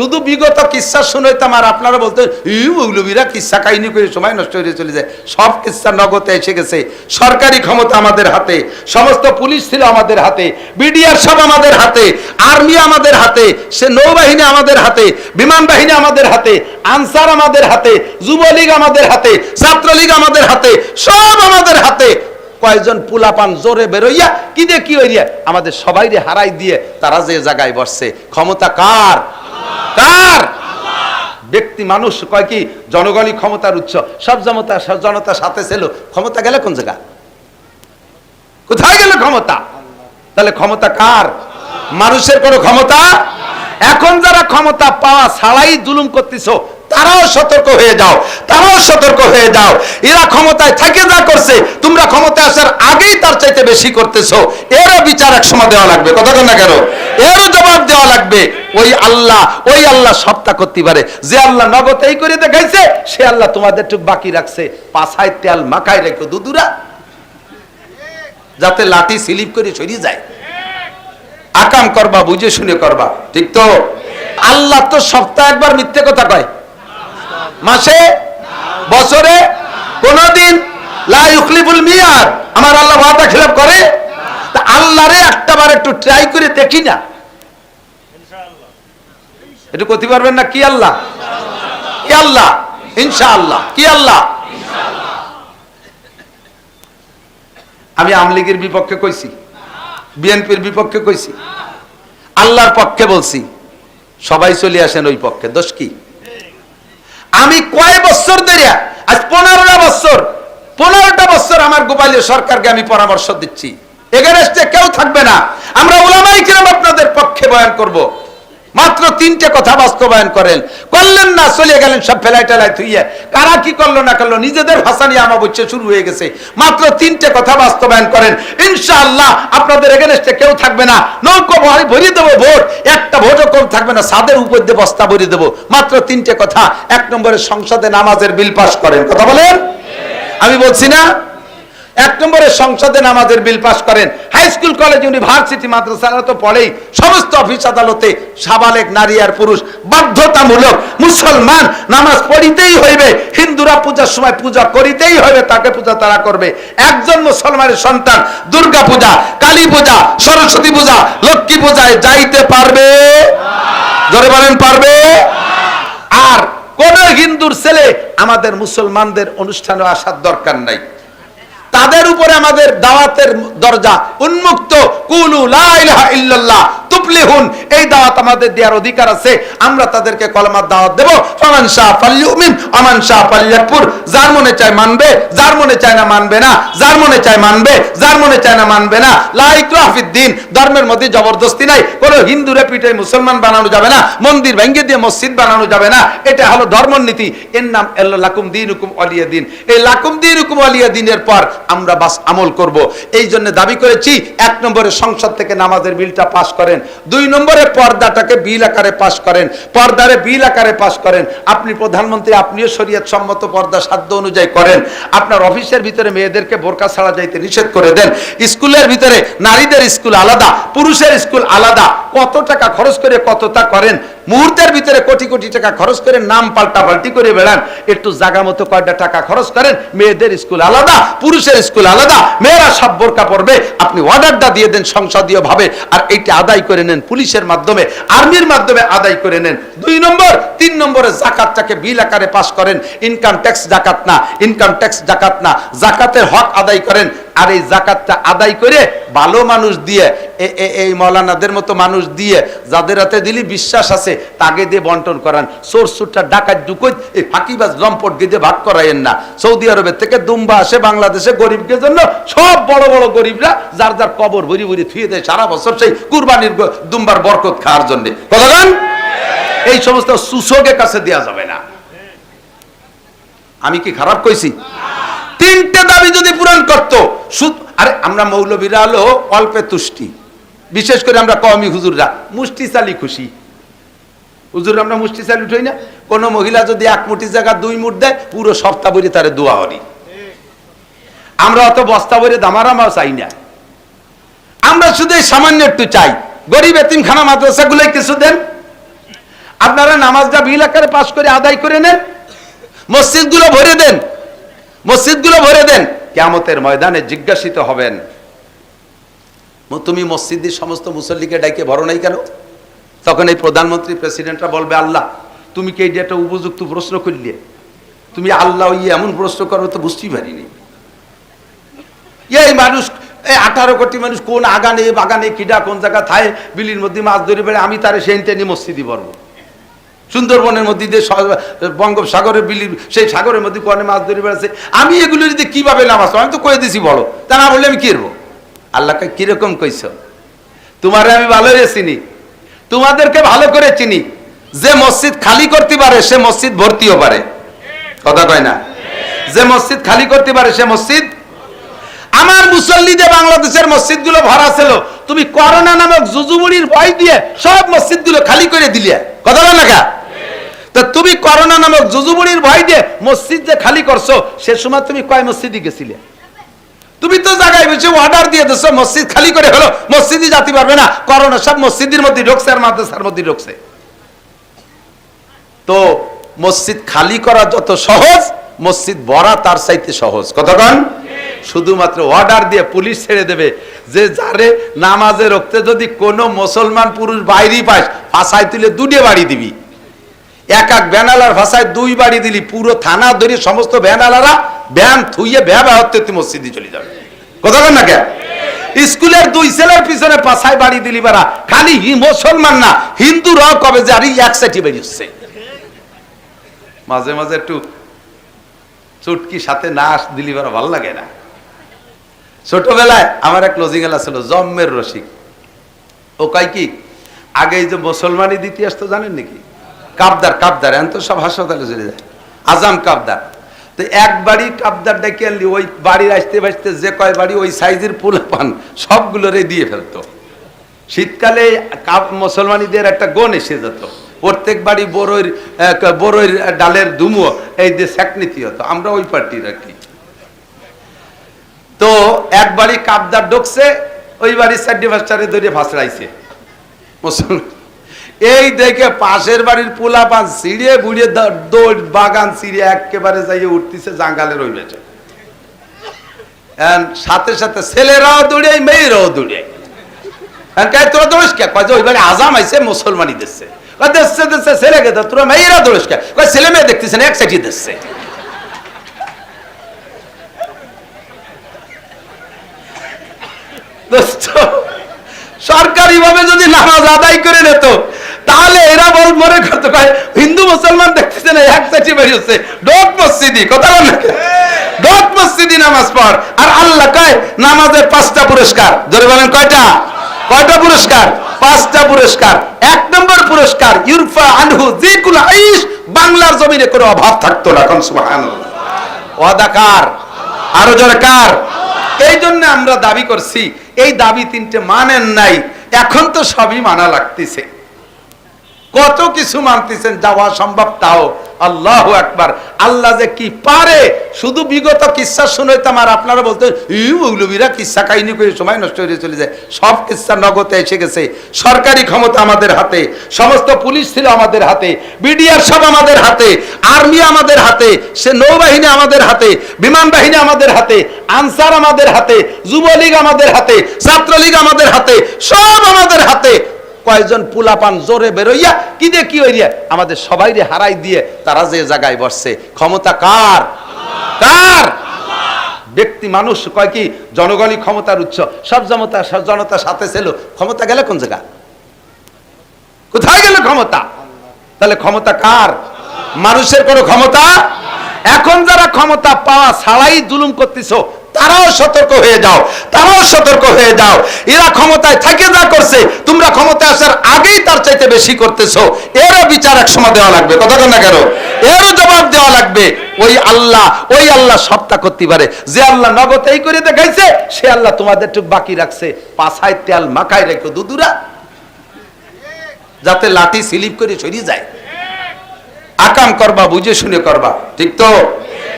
শুধু বিগত কিসা শুনাইতাম আর আপনারা বলতে ই মৌলবীরা কিসা কাহিনী করে সময় নষ্ট হয়ে চলে যায়? সব কিসা নগদে এসে গেছে। সরকারি ক্ষমতা আমাদের হাতে, সমস্ত পুলিশ ছিল আমাদের হাতে, বিডিআর সব আমাদের হাতে, আর্মি আমাদের হাতে, সে নৌবাহিনী আমাদের হাতে, বিমান বাহিনী আমাদের হাতে, আনসার আমাদের হাতে, যুবলীগ আমাদের হাতে, ছাত্রলীগ আমাদের হাতে, সব আমাদের হাতে। কয়েকজন পুলাপান জোরে বেরোইয়া, কি দিয়ে কি হইয়া? আমাদের সবাইরে হারাই দিয়ে তারা যে জায়গায় বসছে। ক্ষমতা কার? কার? ব্যক্তি, মানুষ, কয় কি? জনগণই ক্ষমতার উৎস। সব জনতা সব জনতার সাথে ছিল। ক্ষমতা গেলে কোন জায়গা? কোথায় গেল ক্ষমতা? তাহলে ক্ষমতা কার? মানুষের কোনো ক্ষমতা? এখন যারা ক্ষমতা পাওয়া ছাড়াই জুলুম করতেছ, তারাও সতর্ক হয়ে যাও। তারাও সতর্ক হয়ে যাও। এরা ক্ষমতায় থেকে যা করছে, তোমরা ক্ষমতায় আসার আগেই তার চাইতে বেশি করতেছো। এরও বিচার এক সময় দেওয়া লাগবে। কথা কেন কেন? এরও জবাব দেওয়া লাগবে, ওই আল্লাহ ওই আল্লাহ সবটা করতে পারে। যে আল্লাহ নগদ এই করে দেখাইছে, সে আল্লাহ তোমাদের টুক বাকি রাখছে। পাছায় তেল মাখায় রেখো দুদুরা যাতে লাঠি স্লিপ করে সরিয়ে যায়। আকাম করবা, বুঝে শুনে করবা। ঠিক তো? আল্লাহ তো সপ্তাহে একবার মিথ্যে কথা কয়। মাসে? বছরে? কোনদিন? লা ইউখলিফুল মিয়াদ। আমার আল্লাহ ওয়াদা খিলাফ করে। তা আল্লাহরে একটা বার একটু ট্রাই করে দেখি না। একটু করতে পারবেন না? কি আল্লাহ? কি আল্লাহ? ইনশাআল্লাহ। কি আল্লাহ? আমি আমলিগের বিপক্ষে কইছি। বিএনপির বিপক্ষে কইছি। আল্লাহর পক্ষে বলছি। সবাই চলে আসেন ওই পক্ষে। দোষ কি? আমি কয় বছর ধরে আজ পনেরোটা বছর পনেরোটা বছর আমার গোপালীয় সরকারকে আমি পরামর্শ দিচ্ছি। এগারেস্টে কেউ থাকবে না। আমরা ওলামাই কিরাম আপনাদের পক্ষে বয়ান করব। মাত্র তিনটে কথা বাস্তবায়ন করেন। করলেন না, চলে গেলেন, সব ফেলাই টেলাই থুইয়ে। কারা কি করল না করল, নিজেদের ভাষা নিয়ে আমার বলছে শুরু হয়ে গেছে। মাত্র তিনটে কথা বাস্তবায়ন করেন। ইনশাআল্লাহ আপনাদের এগেনস্টে কেউ থাকবে না। নৌকো ভরি ভরিয়ে দেবো, ভোট। একটা ভোটও কম থাকবে না। সাদের উপর দিয়ে বস্তা ভরিয়ে দেবো। মাত্র তিনটে কথা। এক নম্বরে সংসদে নামাজের বিল পাস করেন। কথা বলেন? আমি বলছি না। এক নম্বরে সংসদে নামাজের বিল পাস করেন। হাই স্কুল কলেজ ইউনিভার্সিটি মাদ্রাসারা তো পড়েই। সমস্ত অফিস আদালতে সাবালেক নারী আর পুরুষ বাধ্যতামূলক মুসলমান নামাজ পড়িতেই হইবে। হিন্দুরা পূজার সময় পূজা করিতেই হবে তাকে পূজা তারা করবে। একজন মুসলমানের সন্তান, দুর্গা পূজা, কালী পূজা, সরস্বতী পূজা, লক্ষ্মী পূজায় যাইতে পারবে? জোরে বলেন, পারবে? আর কোন হিন্দুর ছেলে আমাদের মুসলমানদের অনুষ্ঠানে আসার দরকার নাই। তাদের উপরে আমাদের দাওয়াতের দরজা উন্মুক্ত। কুলু লা ইল্লাল্লাহ। এই দাওয়াত আমাদের দেওয়ার অধিকার আছে। আমরা তাদেরকে কলমার দাওয়াত ফামান শাহ ফালিউমিন, আমান শাহ ফালিয়াকফুর। যার মনে চায় মানবে, যার মনে চায় না মানবে না। যার মনে চায় মানবে, যার মনে চায় না মানবে না। লা ইকরাহ ফিদ্দিন ধর্মের মধ্যে জবরদস্তি নাই। কোনো হিন্দুরে পিঠে মুসলমান বানানো যাবে না। মন্দির ভেঙে দিয়ে মসজিদ বানানো যাবে না। এটা হলো ধর্মনীতি এর নাম এল্লা লাকুম দিন হুকুম অলিয়া দিন। এই লাকুম দিন হুকুম অলিয়া দিনের পর আমরা বাস আমল করব। এই জন্য দাবি করেছি, এক নম্বরে সংসদ থেকে নামাজের বিলটা পাস করেন। দুই নম্বরে পর্দাটাকে বিল আকারে পাস করেন, পর্দারে বিল আকারে পাস করেন। আপনি প্রধানমন্ত্রী, আপনিও শরীয়ত সম্মত পর্দা সাধ্য অনুযায়ী করেন। আপনার অফিসের ভিতরে মেয়েদেরকে বোরকা ছাড়া যাইতে নিষেধ করে দেন। স্কুলের ভিতরে নারীদের স্কুল আলাদা, পুরুষের স্কুল আলাদা। কত টাকা খরচ করে কতটা করেন? মুহূর্তের ভিতরে কোটি কোটি টাকা খরচ করে নাম পাল্টা পাল্টি করে বেড়ান। একটু জাগা মতো কয়টা টাকা খরচ করেন? মেয়েদের স্কুল আলাদা, পুরুষের স্কুল আলাদা। মেয়েরা সব বোরকা পড়বে আপনি অর্ডারটা দিয়ে দেন সংসদীয় ভাবে আর এইটা আদায় করে নেন, পুলিশের মাধ্যমে, আর্মির মাধ্যমে আদায় করে নেন। দুই নম্বর, তিন নম্বরে জাকাতটাকে বিল আকারে পাশ করেন। ইনকাম ট্যাক্স জাকাত না, ইনকাম ট্যাক্স জাকাত না, জাকাতের হক আদায় করেন। আর এই জাকাতটা আদায় করে ভালো মানুষ দিয়ে, এ- এই মৌলানাদের মতো মানুষ দিয়ে যাদের হাতে দিলি বিশ্বাস আছে, তাকে দিয়ে বন্টন করান। সোর সুরটা ডাকাত ডুকোই এই ফাঁকিবাজ লম্পট দিয়ে ভাগ করাইয়েন না। সৌদি আরবের থেকে দুম্বা আসে বাংলাদেশে গরিবকে জন্য সব বড় বড় গরিবরা যার যার কবর ভরি ভরি থুয়ে দেয় সারা বছর সেই কুরবানির দুম্বার বরকত খাওয়ার জন্য। কতক্ষণ এই সমস্ত সুসোগের কাছে দেওয়া যাবে না। আমি কি খারাপ কইছি? তিনটে দাবি যদি পূরণ করতো সুদ আরে আমরা মৌলবীরা হলো অল্পে তুষ্টি। বিশেষ করে আমরা কওমি হুজুররা। মুষ্টি চালি খুশি। হুজুর, আমরা মুষ্টি চালি উঠই না। কোনো মহিলা যদি এক মুঠি জায়গা দুই মুঠ দেয়, পুরো সপ্তাহ ভরে তারে দোয়া হরি। আমরা অত বস্তা ভরে দামারামাও চাই না। আমরা শুধু সামান্য একটু চাই। গরিব এতিমখানা মাদ্রাসাগুলোই কিছু দেন। আপনারা নামাজটা বিল আকারে পাশ করে আদায় করে নেন। মসজিদগুলো ভরে দেন। মসজিদগুলো ভরে দেন। কেমতের ময়দানে জিজ্ঞাসিত হবেন তুমি মসজিদের সমস্ত মুসল্লিকে ডাইকে ভরো নাই কেন? তখন এই প্রধানমন্ত্রী, প্রেসিডেন্টরা বলবে, আল্লাহ, তুমি কি একটা উপযুক্ত প্রশ্ন করলে? তুমি আল্লাহ ইয়ে এমন প্রশ্ন করো তো বুঝতেই পারিনি। এই মানুষ, এই আঠারো কোটি মানুষ কোন আগানে, বাগানে, কিডা, কোন জায়গা থায়, বিলির মধ্যে মাছ ধরে বেড়ে আমি তারে সেই টেনে মসজিদি পড়ব সুন্দরবনের মধ্যে দিয়ে বঙ্গোপসাগরের বিলির সেই সাগরের মধ্যে কোনে মাছ ধরে বেড়াচ্ছে। আমি এগুলো যদি কীভাবে নামাজ আমি তো কয়ে দিছি, বলো। তা না বললে আমি করব? আল্লাহকে কীরকম কইছ? তোমারে আমি ভালোই চিনি। তোমাদেরকে ভালো করে চিনি। যে মসজিদ খালি করতে পারে, সে মসজিদ ভর্তিও পারে। কথা কয় না? যে মসজিদ খালি করতে পারে, সে মসজিদ আমার মুসল্লিদের বাংলাদেশের মসজিদগুলো ভরা ছিল। তুমি করোনা নামক জুজুমুড়ির ভয় দিয়ে সব মসজিদগুলো খালি করে দিলে। কথা বল না? তা তুমি করোনা নামক জুজুবুড়ির ভয় দিয়ে মসজিদ যে খালি করছ, সে সময় তুমি কয় মসজিদে গেছিলে? তুমি তো জায়গায় বেশি অর্ডার দিয়ে দিছো, মসজিদ খালি করে হলো, মসজিদে যাতে পারবে না। করোনা সব মসজিদের মধ্যে ঢুকছে আর মাদ্রাসার মধ্যে ঢুকছে। তো মসজিদ খালি করা যত সহজ, মসজিদ ভরা তার চাইতে সহজ। কতক্ষণ শুধুমাত্র অর্ডার দিয়ে পুলিশ ছেড়ে দেবে। যে যারে নামাজে রক্তে যদি কোনো মুসলমান পুরুষ বাইরেই পাস ফাঁসাই তুলে দুটে বাড়ি দিবি। এক এক ব্যানালার ভাষায় দুই বাড়ি দিলি, পুরো থানা ধরে সমস্ত ভ্যানালারা ভ্যান থুইয়ে ভ্যাবা হতে তুই মসজিদে চলে যাবে। বল না কে? স্কুলের দুই ছেলের পিছনে পাছায় বাড়ি দিলি বারা খালি হি- মুসলমান না হিন্দু হিন্দুরাও কবে যে আরে এক সাইডে বেরিয়েছে। মাঝে মাঝে একটু চুটকি সাথে না আস দিলি ভালো লাগে না। ছোটবেলায় আমার এক ক্লোজিং এলা ছিল, জম্মের রসিক। ও কয় কি, আগে যে মুসলমানি ইতিহাস তো জানেন নাকি? কাবদার কাবদার, এখন তো সব হাসপাতালে চলে যায়। আজাম কাবদার। তো এক বাড়ি কাবদার ডেকে আনলি, ওই বাড়ির আসতে বাসতে যে কয় বাড়ি, ওই সাইজের পুল পান সবগুলোরে দিয়ে ফেলতো। শীতকালে কাপ মুসলমানিদের একটা গন এসে যেত। প্রত্যেক বাড়ি বড়ইর বড়ইর ডালের দুমো এই যে স্যাকনীতি হতো, আমরা ওই পার্টির আর কি। তো এক বাড়ি কাবদার ঢুকছে, ওই বাড়ির চারটি পাঁচটারে ধরে মুসলমান, এই দেখে পাশের বাড়ির পোলা পান ছিঁড়ে বুড়িয়ে দৌড় বাগান ছিঁড়ে একেবারে যাইয়ে উঠতেছে, জাঙ্গালে রইলেছে সাথে সাথে ছেলেরাও দৌড়ে, মেয়েরাও দৌড়ে। কাই তোরা দৌড়িস কে? কয় যে ওই বাড়ি আজাম আইছে মুসলমানি দিচ্ছে কয় দেশে দেশে ছেলে গে তোরা মেয়েরা ছেলে মেয়ে এক সরকারি ভাবে যদি নামাজ আদায় করে নিত তাহলে এরা বল মনে করতে পারে হিন্দু মুসলমান দেখতেছে না এক সাইডে বেরিয়েছে ডোক মসজিদি কথা বল ডোক মসজিদি নামাজ পড় আর আল্লাহ কয় নামাজের পাঁচটা পুরস্কার ধরে বলেন কয়টা কয়টা পুরস্কার পাঁচটা পুরস্কার, এক নম্বর পুরস্কার, ইউরফা আনহু জিকুল আইশ বাংলার জমিনে কোনো অভাব থাকতো না ওয়াদাকার আরও এই জন্য আমরা দাবি করছি, এই দাবি তিনটে মানেন নাই, এখন তো সবই মানা লাগতেছে। কত কিছু মানতেছেন, যাওয়া সম্ভব তাও। আল্লাহ একবার আল্লাহ যে কি পারে, শুধু বিগত কিসা শুনাইতাম আর আপনারা বলতে মৌলবীরা কিসা কাহিনী করে সময় নষ্ট হয়ে চলে যায়। সব কিসা নগদে এসে গেছে। সরকারি ক্ষমতা আমাদের হাতে, সমস্ত পুলিশ ছিল আমাদের হাতে, বিডিআর সব আমাদের হাতে, আর্মি আমাদের হাতে, সে নৌবাহিনী আমাদের হাতে, বিমান বাহিনী আমাদের হাতে, আনসার আমাদের হাতে, যুবলীগ আমাদের হাতে, ছাত্রলীগ আমাদের হাতে, সব আমাদের হাতে। কয়েকজন পুলাপান জোরে বেরোইয়া, কি দিয়ে কি হইয়া? আমাদের সবাইরে হারাই দিয়ে তারা যে জায়গায় বসছে। ক্ষমতা কার? কার? ব্যক্তি মানুষ কয় কি, জনগণই ক্ষমতার উৎস। সব জনতা জনতার সাথে ছিল। ক্ষমতা গেলে কোন জায়গা? কোথায় গেল ক্ষমতা? তাহলে ক্ষমতা কার? মানুষের কোনো ক্ষমতা? এখন যারা ক্ষমতা পাওয়া ছাড়াই জুলুম করতেছো তারাও সতর্ক হয়ে যাও, তারাও সতর্ক হয়ে যাও। এরা ক্ষমতায় থাকে যা করছে, তোমরা ক্ষমতায় আসার আগেই তার চাইতে বেশি করতেছো। এরও বিচার এক সময় দেওয়া লাগবে। কথা না কেন? এরও জবাব দেওয়া লাগবে। ওই আল্লাহ ওই আল্লাহ সবটা করতে পারে। যে আল্লাহ নগদ এই করে দেখাইছে, সে আল্লাহ তোমাদের টুক বাকি রাখছে। পাছায় তেল মাখায় রেখো, দুদুরা। যাতে লাঠি স্লিপ করে সরিয়ে যায়। আকাম করবা, বুঝে শুনে করবা। ঠিক তো?